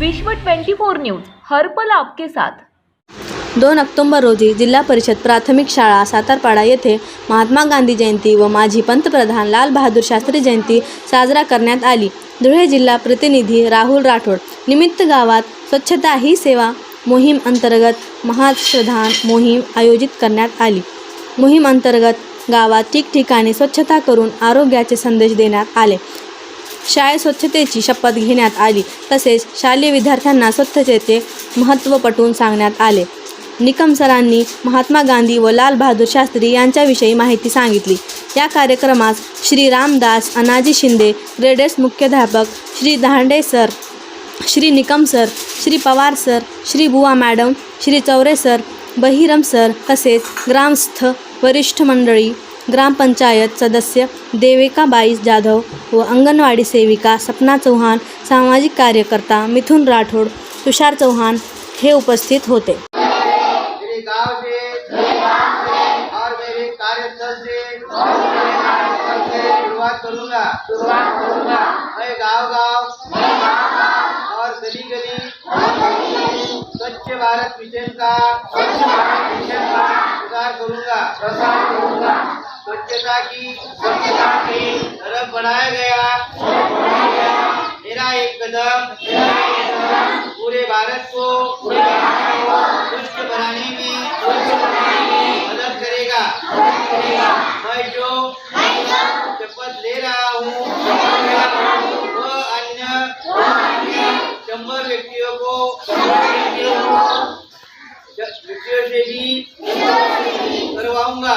विश्व 24 न्यूज हरपल आपके साथ. दोन ऑक्टोंबर रोजी जिल्हा परिषद प्राथमिक शाळा सातारपाडा येथे महात्मा गांधी जयंती व माजी पंतप्रधान लाल बहादूर शास्त्री जयंती साजरा करण्यात आली. धुळे जिल्हा प्रतिनिधी राहुल राठोड निमित्त गावात स्वच्छता ही सेवा मोहीम अंतर्गत महाश्रधान मोहीम आयोजित करण्यात आली. मोहीम अंतर्गत गावात ठिकठिकाणी स्वच्छता करून आरोग्याचे संदेश देण्यात आले. शाळेत स्वच्छतेची शपथ घेण्यात आली. तसेच शालेय विद्यार्थ्यांना स्वच्छतेचे महत्त्व पटवून सांगण्यात आले. निकम सरांनी महात्मा गांधी व लालबहादूर शास्त्री यांच्याविषयी माहिती सांगितली. या कार्यक्रमास श्री रामदास अनाजी शिंदे ग्रेडेस मुख्याध्यापक Shri Dande sir Shri Nikam sir Shri Pawar sir Shri Buwa madam Shri Chaure sir Bahiram sir तसेच ग्रामस्थ वरिष्ठ मंडळी ग्रामपंचायत सदस्य देविका देविकाबाई जाधव व अंगनवाड़ी सेविका सपना चौहान, सामाजिक कार्यकर्ता मिथुन राठोड, तुषार चौहान हे उपस्थित होते. स्वच्छ भारत मिशन का स्वच्छ भारत मिशन का प्रसार करूँगा प्रसार करूँगा। स्वच्छता की स्वच्छता की तरफ़ बढ़ाया गया। मेरा एक कदम, पूरे भारत को स्वच्छ बनाने में मदद करेगा। मैं जो शपथ ले रहा हूँ, वह अन्य शंबर व्यक्तियों को, व्यक्तियों से भी करवाऊँगा।